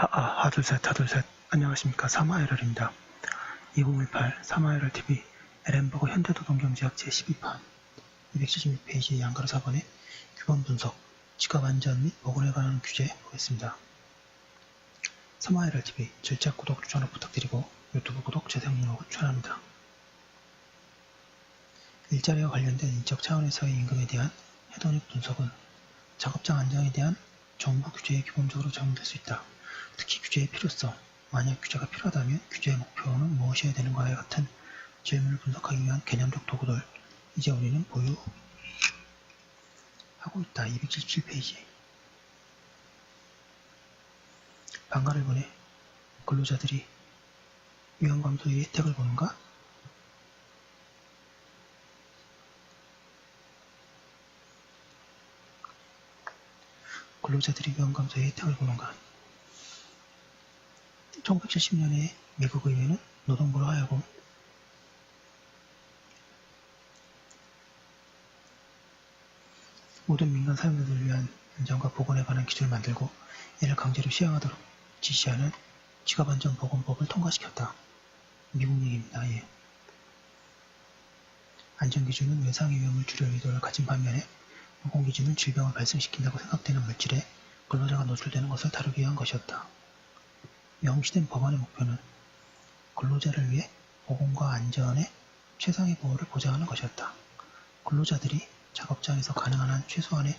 아, 아, 하둘셋, 하둘셋. 안녕하십니까. 사마에럴입니다. 2018 사마에럴 TV 에렌버거 현대도동경제학 제12판 276페이지 양가로 4번의 규범 분석, 지갑 안전 및 보건에 관한 규제 보겠습니다. 사마에럴 TV 절자 구독, 추천을 부탁드리고 유튜브 구독, 재생 등록을 추천합니다. 일자리와 관련된 인적 차원에서의 임금에 대한 해독력 분석은 작업장 안정에 대한 정부 규제에 기본적으로 적용될 수 있다. 특히 규제의 필요성, 만약 규제가 필요하다면 규제의 목표는 무엇이어야 되는가와 같은 질문을 분석하기 위한 개념적 도구들 이제 우리는 보유하고 있다. 277페이지 방가를 보내 근로자들이 위험 감소의 혜택을 보는가? 근로자들이 위험 감소의 혜택을 보는가? 1970년에 미국 의회는 노동부로 하여금 모든 민간 사용자들을 위한 안전과 보건에 관한 기준을 만들고 이를 강제로 시행하도록 지시하는 직업안전보건법을 통과시켰다. 미국 얘기입니다. 예. 안전기준은 외상의 위험을 줄일 의도를 가진 반면에 보건기준은 질병을 발생시킨다고 생각되는 물질에 근로자가 노출되는 것을 다루기 위한 것이었다. 명시된 법안의 목표는 근로자를 위해 보건과 안전의 최상의 보호를 보장하는 것이었다. 근로자들이 작업장에서 가능한 한 최소한의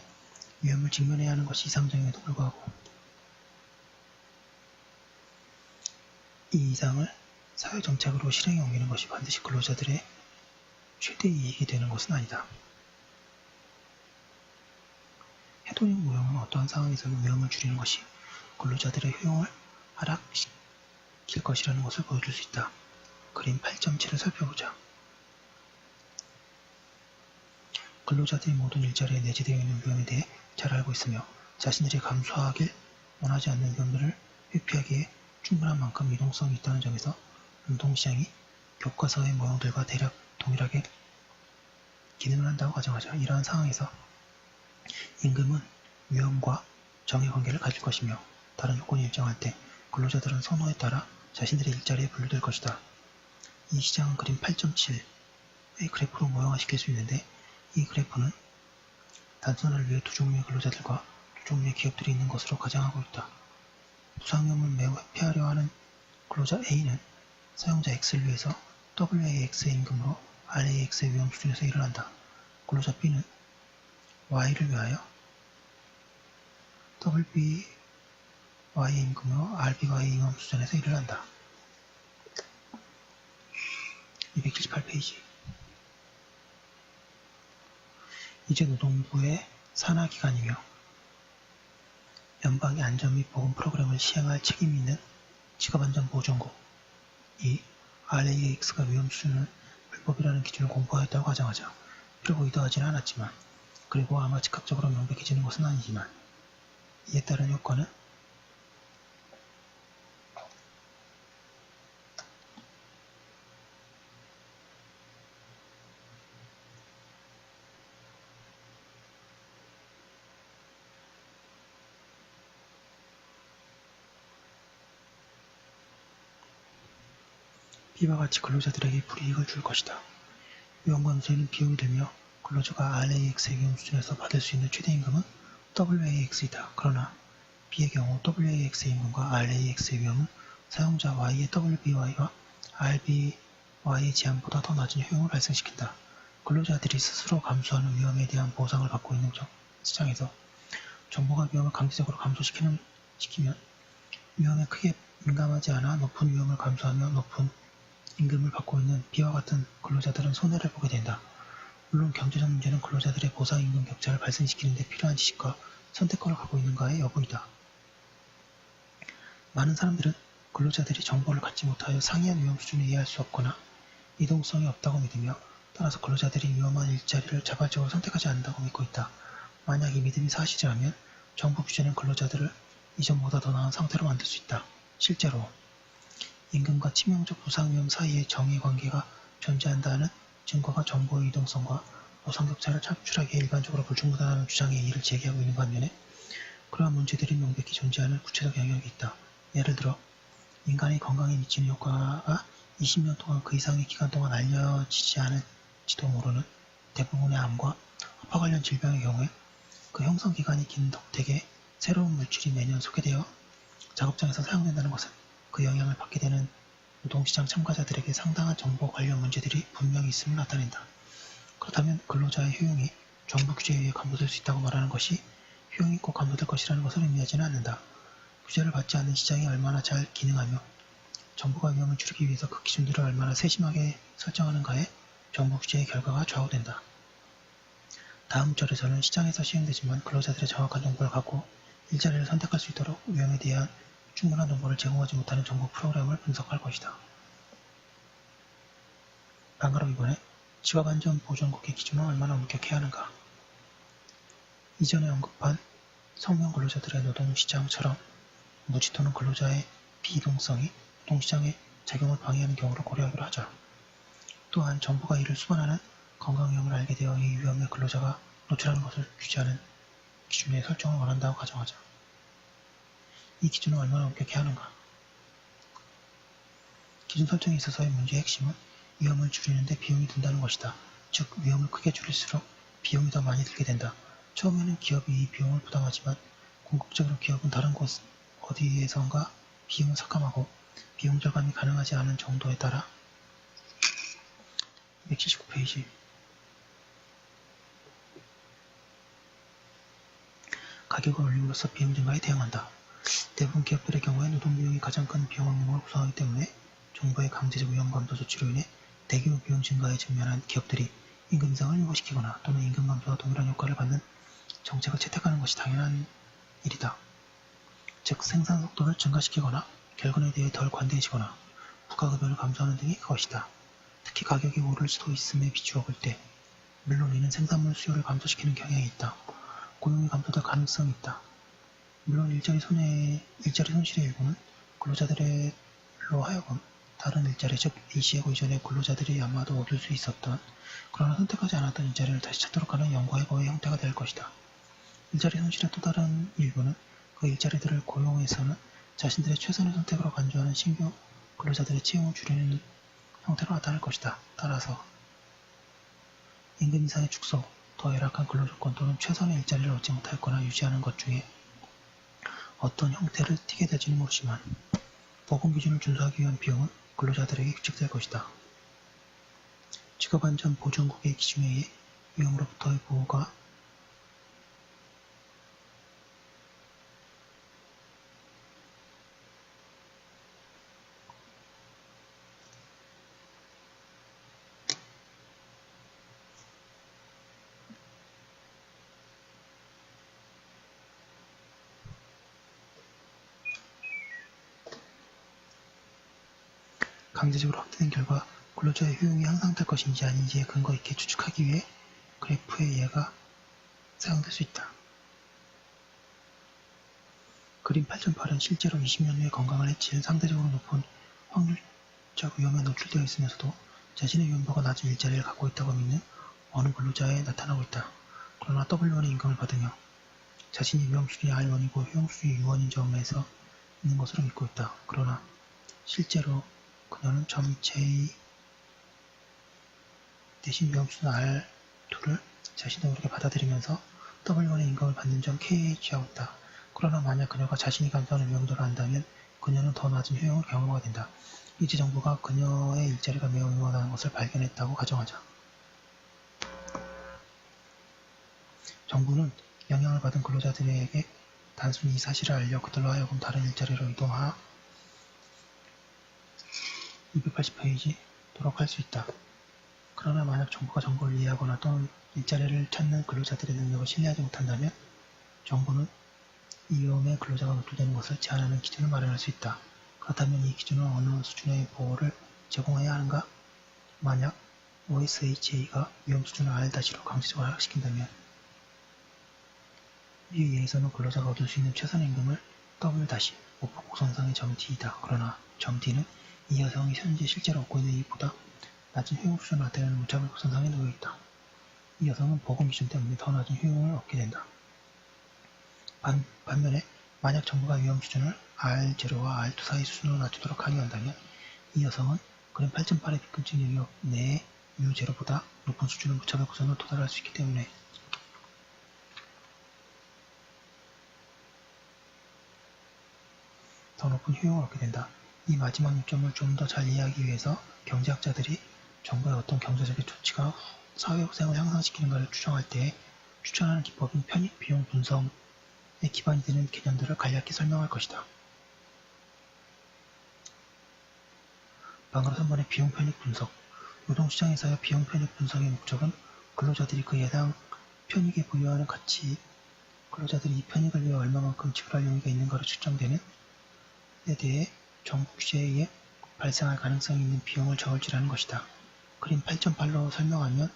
위험을 직면해야 하는 것이 이상적임에도 불구하고 이 이상을 사회 정책으로 실행에 옮기는 것이 반드시 근로자들의 최대 이익이 되는 것은 아니다. 해독력 모형은 어떠한 상황에서는 위험을 줄이는 것이 근로자들의 효용을 하락시킬 것이라는 것을 보여줄 수 있다. 그림 8.7을 살펴보자. 근로자들이 모든 일자리에 내재되어 있는 위험에 대해 잘 알고 있으며 자신들이 감수하길 원하지 않는 위험들을 회피하기에 충분한 만큼 이동성이 있다는 점에서 운동시장이 교과서의 모형들과 대략 동일하게 기능을 한다고 가정하자. 이러한 상황에서 임금은 위험과 정의 관계를 가질 것이며 다른 요건이 일정할 때 근로자들은 선호에 따라 자신들의 일자리에 분류될 것이다. 이 시장은 그림 8.7의 그래프로 모형화시킬 수 있는데 이 그래프는 단순화를 위해 두 종류의 근로자들과 두 종류의 기업들이 있는 것으로 가정하고 있다. 부상위험을 매우 회피하려 하는 근로자 A는 사용자 X를 위해서 WAX의 임금으로 RAX의 위험 수준에서 일어난다. 근로자 B는 Y를 위하여 WB Y의 임금으로 RBY의 임금 수준에서 일어난다. 278페이지 이제 노동부의 산하기관이며 연방의 안전 및 보건 프로그램을 시행할 책임이 있는 직업안전보전국 이 RAX가 위험 수준을 불법이라는 기준을 공부하였다고 가정하자 그리고 의도하지는 않았지만 그리고 아마 즉각적으로 명백해지는 것은 아니지만 이에 따른 효과는 이와 같이 근로자들에게 불이익을 줄 것이다. 위험감소에는 비용이 들며 근로자가 RAX의 위험 수준에서 받을 수 있는 최대 임금은 WAX이다. 그러나 B의 경우 WAX의 임금과 RAX의 위험은 사용자 Y의 WBY와 RBY의 제한보다 더 낮은 효용을 발생시킨다. 근로자들이 스스로 감수하는 위험에 대한 보상을 받고 있는 시장에서 정부가 위험을 강제적으로 감소시키는 시키면 위험에 크게 민감하지 않아 높은 위험을 감수하며 높은 임금을 받고 있는 B와 같은 근로자들은 손해를 보게 된다. 물론 경제적 문제는 근로자들의 보상임금 격차를 발생시키는 데 필요한 지식과 선택권을 갖고 있는가의 여부이다. 많은 사람들은 근로자들이 정보를 갖지 못하여 상이한 위험 수준에 이해할 수 없거나 이동성이 없다고 믿으며 따라서 근로자들이 위험한 일자리를 자발적으로 선택하지 않는다고 믿고 있다. 만약 이 믿음이 사실이라면 정부 규제는 근로자들을 이전보다 더 나은 상태로 만들 수 있다. 실제로 임금과 치명적 부상 위험 사이의 정의 관계가 존재한다는 증거가 정보의 이동성과 보상 격차를 창출하기에 일반적으로 불충분하다는 주장에 이를 제기하고 있는 반면에 그러한 문제들이 명백히 존재하는 구체적 영역이 있다. 예를 들어 인간의 건강에 미치는 효과가 20년 동안 그 이상의 기간 동안 알려지지 않을지도 모르는 대부분의 암과 아파 관련 질병의 경우에 그 형성 기간이 긴 덕택에 새로운 물질이 매년 소개되어 작업장에서 사용된다는 것은 그 영향을 받게 되는 노동시장 참가자들에게 상당한 정보 관련 문제들이 분명히 있음을 나타낸다. 그렇다면 근로자의 효용이 정부 규제에 의해 감소될 수 있다고 말하는 것이 효용이 꼭 감소될 것이라는 것을 의미하지는 않는다. 규제를 받지 않는 시장이 얼마나 잘 기능하며 정부가 위험을 줄이기 위해서 그 기준들을 얼마나 세심하게 설정하는가에 정부 규제의 결과가 좌우된다. 다음 절에서는 시장에서 시행되지만 근로자들의 정확한 정보를 갖고 일자리를 선택할 수 있도록 위험에 대한 충분한 정보를 제공하지 못하는 정부 프로그램을 분석할 것이다. 방가로 이번에 직업안전보전국의 기준은 얼마나 엄격해야 하는가? 이전에 언급한 성명 근로자들의 노동시장처럼 무지 또는 근로자의 비이동성이 노동시장의 작용을 방해하는 경우를 고려하기로 하자. 또한 정부가 이를 수반하는 건강 위험을 알게 되어 이 위험에 근로자가 노출하는 것을 규제하는 기준의 설정을 원한다고 가정하자. 이 기준은 얼마나 엄격해야 하는가? 기준 설정에 있어서의 문제의 핵심은 위험을 줄이는데 비용이 든다는 것이다. 즉, 위험을 크게 줄일수록 비용이 더 많이 들게 된다. 처음에는 기업이 이 비용을 부담하지만 궁극적으로 기업은 다른 곳 어디에선가 비용을 삭감하고 비용 절감이 가능하지 않은 정도에 따라 179페이지 가격을 올림으로써 비용 증가에 대응한다. 대부분 기업들의 경우에 노동 비용이 가장 큰 비용 항목을 구성하기 때문에 정부의 강제적 위험 감소 조치로 인해 대규모 비용 증가에 직면한 기업들이 임금 인상을 유보시키거나 또는 임금 감소와 동일한 효과를 받는 정책을 채택하는 것이 당연한 일이다. 즉 생산 속도를 증가시키거나 결근에 대해 덜 관대해지거나 부가급여를 감소하는 등이 그것이다. 특히 가격이 오를 수도 있음에 비추어 볼 때 물론 이는 생산물 수요를 감소시키는 경향이 있다. 고용이 감소될 가능성이 있다. 물론 일자리 손해, 일자리 손실의 일부는 근로자들로 하여금 다른 일자리, 즉 A씨하고 이전에 근로자들이 아마도 얻을 수 있었던 그러나 선택하지 않았던 일자리를 다시 찾도록 하는 연구의 거의 형태가 될 것이다. 일자리 손실의 또 다른 일부는 그 일자리들을 고용해서는 자신들의 최선의 선택으로 간주하는 신규 근로자들의 채용을 줄이는 형태로 나타날 것이다. 따라서 임금 인상의 축소, 더 열악한 근로조건 또는 최선의 일자리를 얻지 못하거나 유지하는 것 중에 어떤 형태를 띠게 될지는 모르지만 보건 기준을 준수하기 위한 비용은 근로자들에게 규칙될 것이다. 직업안전보전국의 기준에 의해 위험으로부터의 보호가 강제적으로 확대된 결과 근로자의 효용이 향상될 것인지 아닌지에 근거 있게 추측하기 위해 그래프의 예가 사용될 수 있다. 그림 8.8은 실제로 20년 후에 건강을 해칠 상대적으로 높은 확률적 위험에 노출되어 있으면서도 자신의 위험도가 낮은 일자리를 갖고 있다고 믿는 어느 근로자에 나타나고 있다. 그러나 W1의 임금을 받으며 자신이 위험 수준이 R1이고 효용 수준이 U1인 점에서 있는 것으로 믿고 있다. 그러나 실제로 그녀는 점 J 대신 위험수준 R2를 자신의 모르게 받아들이면서 W1의 임금을 받는 점 K에 취하고 있다. 그러나 만약 그녀가 자신이 감수하는 위험도를 안다면 그녀는 더 낮은 효용을 경험하게 된다. 이제 정부가 그녀의 일자리가 매우 위험하다는 것을 발견했다고 가정하자. 정부는 영향을 받은 근로자들에게 단순히 이 사실을 알려 그들로 하여금 다른 일자리로 이동하 280페이지 도록 할 수 있다. 그러나 만약 정부가 정보를 이해하거나 또는 일자리를 찾는 근로자들의 능력을 신뢰하지 못한다면 정부는 이 위험에 근로자가 노출되는 것을 제한하는 기준을 마련할 수 있다. 그렇다면 이 기준은 어느 수준의 보호를 제공해야 하는가? 만약 OSHA가 위험 수준을 R-로 강제적으로 하락시킨다면 이 위에서는 근로자가 얻을 수 있는 최선 임금을 W-오프 곡선상의 점 D이다. 그러나 점 D는 이 여성이 현재 실제로 얻고 있는 이보다 낮은 효용 수준을 나타내는 무차별 곡선상에 놓여 있다. 이 여성은 보험 기준 때문에 더 낮은 효용을 얻게 된다. 반, 반면에 만약 정부가 위험 수준을 R0와 R2 사이 수준으로 낮추도록 강요한다면 이 여성은 그린 8.8의 비금증 영역 내에 U0보다 높은 수준의 무차별 구성을 도달할 수 있기 때문에 더 높은 효용을 얻게 된다. 이 마지막 요점을 좀 더 잘 이해하기 위해서 경제학자들이 정부의 어떤 경제적인 조치가 사회 생을 향상시키는가를 추정할 때 추천하는 기법인 편익 비용 분석에 기반이 되는 개념들을 간략히 설명할 것이다. 방금 3번의 비용 편익 분석 노동시장에서의 비용 편익 분석의 목적은 근로자들이 그 해당 편익에 부여하는 가치 근로자들이 이 편익을 위해 얼마만큼 지불할 용의가 있는가로 측정되는 에 대해 정부 규제에 의해 발생할 가능성이 있는 비용을 저울질하는 것이다. 그림 8.8로 설명하면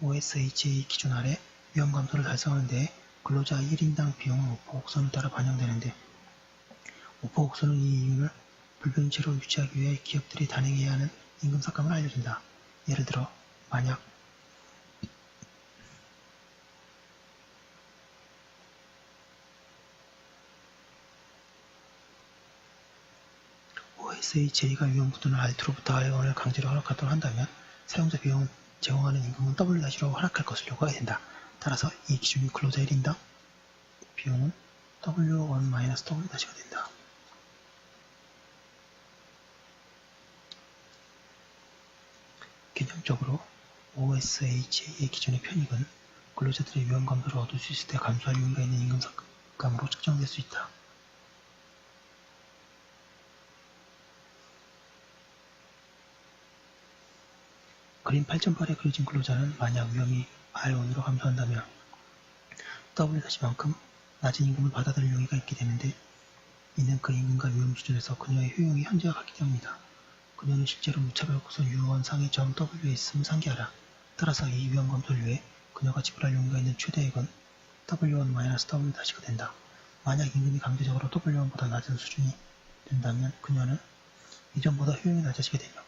OSHA 기준 아래 위험 감소를 달성하는 데 근로자 1인당 비용은 5% 곡선을 따라 반영되는데 5% 곡선은 이 이윤을 불변체로 유지하기 위해 기업들이 단행해야 하는 임금 삭감을 알려준다. 예를 들어 만약 OSHA가 위험 부분을 R2로부터 R1을 강제로 허락하도록 한다면 사용자 비용은 제공하는 임금은 W-로 하락할 것을 요구해야 된다. 따라서 이 기준이 근로자 1인당 비용은 W1-W가 된다. 개념적으로 OSHA의 기준의 편익은 근로자들의 위험 감소를 얻을 수 있을 때 감소할 용의가 있는 임금 삭감으로 측정될 수 있다. 그림 8.8에 그려진 근로자는 만약 위험이 R1으로 감소한다면 W-만큼 낮은 임금을 받아들일 용의가 있게 되는데 이는 그 임금과 위험 수준에서 그녀의 효용이 현저하 같기 때문이다. 그녀는 실제로 무차별 구선 유언상의 점 W에 있음을 상기하라. 따라서 이 위험 감소를 위해 그녀가 지불할 용의가 있는 최대액은 W1-W-가 된다. 만약 임금이 강제적으로 W1보다 낮은 수준이 된다면 그녀는 이전보다 효용이 낮아지게 되며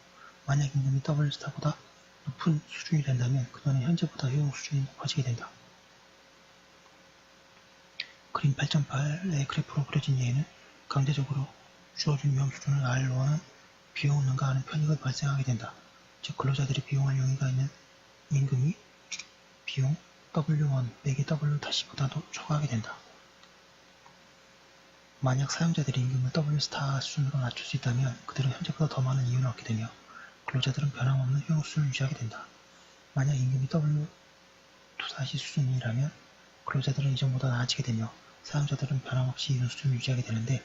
만약 임금이 W 스타보다 높은 수준이 된다면 그녀는 현재보다 효용 수준이 높아지게 된다. 그림 8.8의 그래프로 그려진 예는 강제적으로 주어진 위험 수준을 R1은 비용을 능가하는 편익을 발생하게 된다. 즉 근로자들이 비용할 용의가 있는 임금이 비용 W1 매개 W-보다도 초과하게 된다. 만약 사용자들이 임금을 W 스타 수준으로 낮출 수 있다면 그들은 현재보다 더 많은 이윤을 얻게 되며 근로자들은 변함없는 수준을 유지하게 된다. 만약 임금이 W 투사시 수준이라면 근로자들은 이전보다 나아지게 되며 사용자들은 변함없이 이런 수준을 유지하게 되는데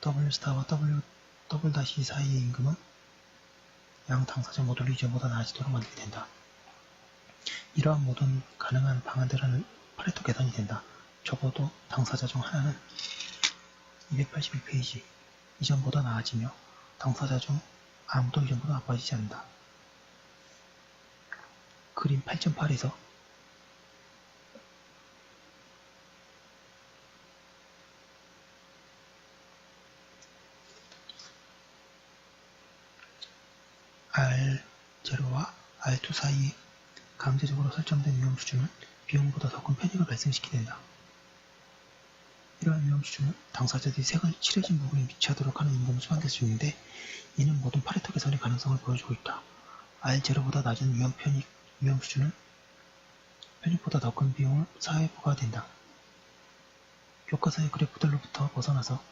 W 스타와 W 다시 사이의 임금은 양 당사자 모두를 이전보다 나아지도록 만들게 된다. 이러한 모든 가능한 방안들은 파레토 계산이 된다. 적어도 당사자 중 하나는 281페이지 이전보다 나아지며 당사자 중 아무도 이전보다 나빠지지 않는다. 그림 8.8에서 R0와 R2 사이에 강제적으로 설정된 위험 수준은 비용보다 더 큰 편익을 발생시키게 된다. 이러한 위험 수준은 당사자들이 색을 칠해진 부분에 미치하도록 하는 임금을 수반될 수 있는데 이는 모든 파레토 계산의 가능성을 보여주고 있다. R0보다 낮은 위험 편익, 위험 수준은 편익보다 더 큰 비용을 사회에 부과된다. 교과서의 그래프들로부터 벗어나서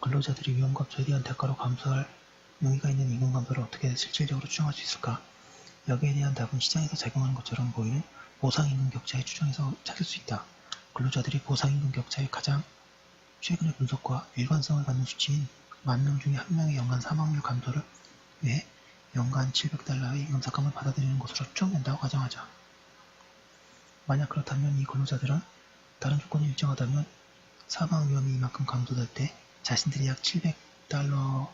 근로자들이 위험 감소에 대한 대가로 감수할 용의가 있는 임금 감소를 어떻게 실질적으로 추정할 수 있을까? 여기에 대한 답은 시장에서 작용하는 것처럼 보이는 보상 임금 격차의 추정에서 찾을 수 있다. 근로자들이 보상임금 격차의 가장 최근의 분석과 일관성을 갖는 수치인 만명 중에 한 명의 연간 사망률 감소를 위해 연간 700달러의 임금 삭감을 받아들이는 것으로 추정된다고 가정하자. 만약 그렇다면 이 근로자들은 다른 조건이 일정하다면 사망 위험이 이만큼 감소될 때 자신들이 약 700달러의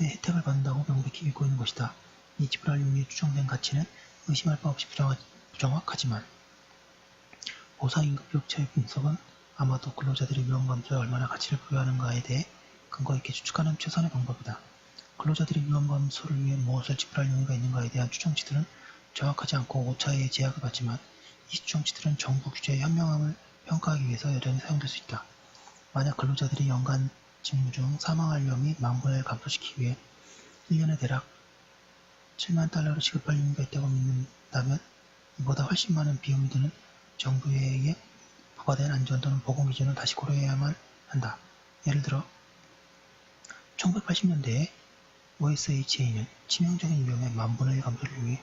혜택을 받는다고 명백히 믿고 있는 것이다. 이 지불할 용의의 추정된 가치는 의심할 바 없이 부정하, 부정확하지만 보상임금 격차의 분석은 아마도 근로자들이 위험 감소에 얼마나 가치를 부여하는가에 대해 근거 있게 추측하는 최선의 방법이다. 근로자들이 위험 감소를 위해 무엇을 지불할 용의가 있는가에 대한 추정치들은 정확하지 않고 오차의 제약을 받지만 이 추정치들은 정부 규제의 현명함을 평가하기 위해서 여전히 사용될 수 있다. 만약 근로자들이 연간 직무 중 사망할 위험이 만분의 1 감소시키기 위해 1년에 대략 7만 달러를 지급할 의무가 있다고 믿는다면 이보다 훨씬 많은 비용이 드는 정부에 의해 부과된 안전 또는 보건 기준을 다시 고려해야만 한다. 예를 들어 1980년대에 OSHA는 치명적인 위험의 만분의 1 감소를 위해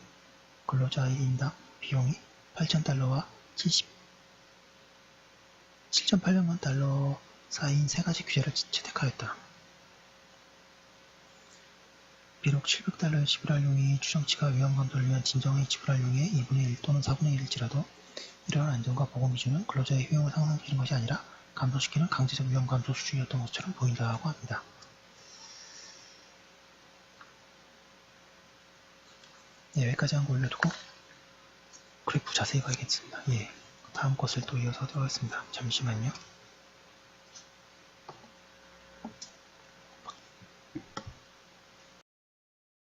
근로자 1인당 비용이 8,000달러와 70, 7,800만 달러 사이인 세 가지 규제를 채택하였다. 비록 700달러의 지불할 용이 추정치가 위험 감소를 위한 진정의 지불할 용의 2분의 1 또는 4분의 1일지라도 이러한 안전과 보건 기준은 근로자의 효용을 상승시키는 것이 아니라 감소시키는 강제적 위험 감소 수준이었던 것처럼 보인다고 합니다. 네, 여기까지 한 거 올려두고 그래프 자세히 봐야겠습니다. 예, 다음 것을 또 이어서 하도록 하겠습니다. 잠시만요.